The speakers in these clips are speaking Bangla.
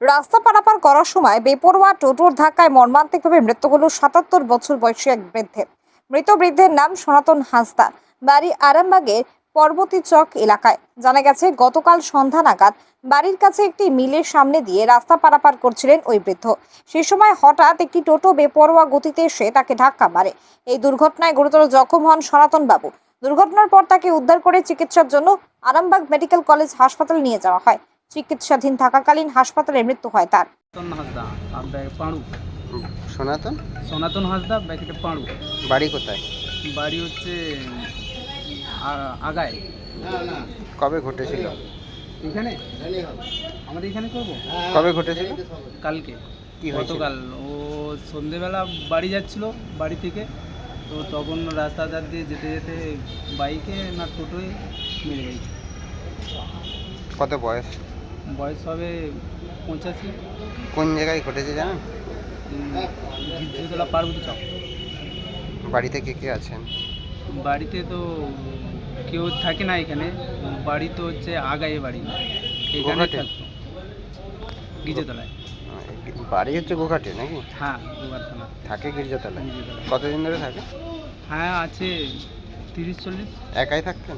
রাস্তা পারাপার করার সময় বেপরোয়া টোটোর ধাক্কায় মর্মান্তিকভাবে মৃত্যু হল সাতাত্তর বছর বয়সী এক বৃদ্ধের মৃত বৃদ্ধের নাম সনাতন হাঁসদা। বাড়ি আরামবাগের পর্বতী চক এলাকায়। জানা গেছে, গতকাল সন্ধ্যা নাগাদ বাড়ির কাছে একটি মিলের সামনে দিয়ে রাস্তা পারাপার করছিলেন ওই বৃদ্ধ। সে সময় হঠাৎ একটি টোটো বেপরোয়া গতিতে এসে তাকে ধাক্কা মারে। এই দুর্ঘটনায় গুরুতর জখম হন সনাতন বাবু দুর্ঘটনার পর তাকে উদ্ধার করে চিকিৎসার জন্য আরামবাগ মেডিকেল কলেজ হাসপাতাল নিয়ে যাওয়া হয়। চিকিৎসাধীন থাকাকালীন হাসপাতালে মৃত্যু হয় তার। আর সনাতন? সনাতন হাসদা ব্যাকেটে পাঁড়ু। বাড়ি কোথায়? বাড়ি হচ্ছে আগায় কবে ঘটেছিল? এখানে? আমাদের এখানে করব? কবে ঘটেছিল? কালকে। কি গতকাল। ও সন্ধেবেলা বাড়ি যাচ্ছিল বাড়ি থেকে। তো তখন রাস্তা ধার দিয়ে যেতে যেতে বাইকে না টোটোয় মিলে গেছে কত বয়স? বয়স হবে পঁচাশি। কোন জায়গায় ঘটেছে জানেন গির্জতলা পার্বতী চক। বাড়িতে কে কে আছেন? বাড়িতে তো কেউ থাকে না এখানে। বাড়ি তো হচ্ছে আগায় বাড়ি। এখানে থাকতো। গির্জতলায়। বাড়ি হচ্ছে গোঘাটে নাকি? হ্যাঁ দুবার থানা থাকে গির্জাতলায়? গির্জতলায়। কতদিন ধরে থাকে? হ্যাঁ আছে তিরিশ চল্লিশ। একাই থাকতেন?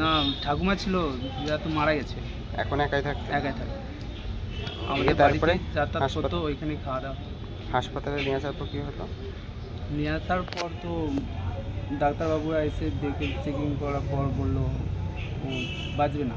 না ঠাকুমা ছিল যা তো মারা গেছে। এখন একাই থাকতেন একাই থাকে দিয়ে আমাদের তারপরে যাতায়াত করতো ওইখানে খাওয়া দাওয়া। হাসপাতালে নিয়ে আসার পর কী হতো নিয়ে আসার পর তো ডাক্তারবাবুরা এসে দেখে চেকিং করার পর বলল বাঁচবে না।